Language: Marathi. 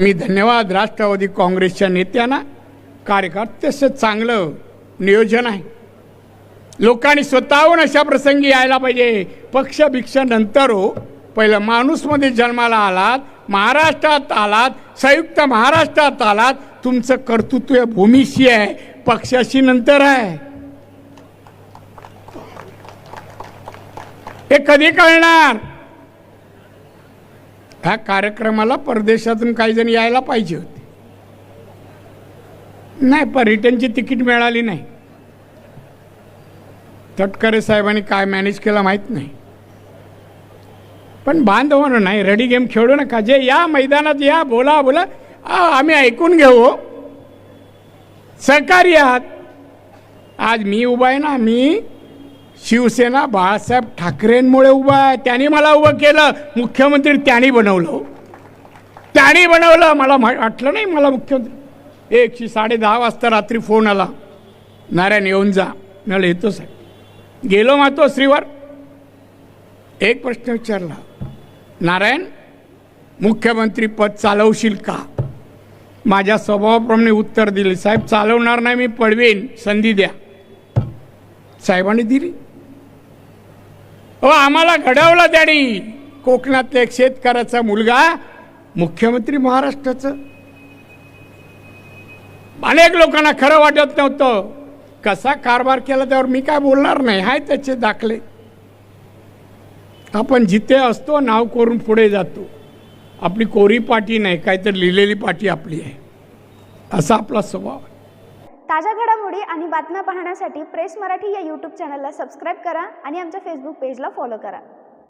मी धन्यवाद राष्ट्रवादी काँग्रेसच्या नेत्यांना. कार्यकर्त्याचं चांगलं नियोजन आहे. लोकांनी स्वतःहून अशा प्रसंगी यायला पाहिजे. पक्ष नंतर हो. पहिलं माणूसमध्ये जन्माला आलात महाराष्ट्रात आलात संयुक्त महाराष्ट्रात आलात. तुमचं कर्तृत्व भूमीशी आहे. पक्षाशी नंतर आहे. हे कधी कळणार? ह्या कार्यक्रमाला परदेशातून काही जण यायला पाहिजे होते. नाही पण रिटर्नची तिकीट मिळाली नाही. तटकरे साहेबांनी काय मॅनेज केलं माहीत नाही. पण बांधवानं नाही रेडी गेम खेळू नका. जे या मैदानात या बोला बोला आम्ही ऐकून घेऊ हो. सहकारी आहात. आज मी उभा आहे ना मी शिवसेना बाळासाहेब ठाकरेंमुळे उभा आहे. त्यांनी मला उभं केलं. मुख्यमंत्री त्यांनी बनवलं. त्यांनी बनवलं. मला वाटलं नाही मला मुख्यमंत्री. एकशे साडे दहा वाजता रात्री फोन आला. नारायण येऊन जा. मला येतो साहेब. गेलो मातो श्रीवर. एक प्रश्न विचारला. नारायण मुख्यमंत्री पद चालवशील का? माझ्या स्वभावाप्रमाणे उत्तर दिले. साहेब चालवणार नाही मी पडवेन. संधी द्या. साहेबांनी दिली. हो आम्हाला घडवला त्यांनी. कोकणातल्या एक शेतकऱ्याचा मुलगा मुख्यमंत्री महाराष्ट्राचं. अनेक लोकांना खरं वाटत नव्हतं. कसा कारभार केला त्यावर मी काय बोलणार नाही. हाय त्याचे दाखले. आपण जिथे असतो नाव करून पुढे जातो. आपली कोरी पाठी नाही काहीतरी लिहिलेली पाठी आपली आहे. असा आपला स्वभाव ताज्या घडामोडी आणि बातम्या पाहण्यासाठी प्रेस मराठी या यूट्यूब चॅनलला सबस्क्राईब करा आणि आमच्या फेसबुक पेजला फॉलो करा.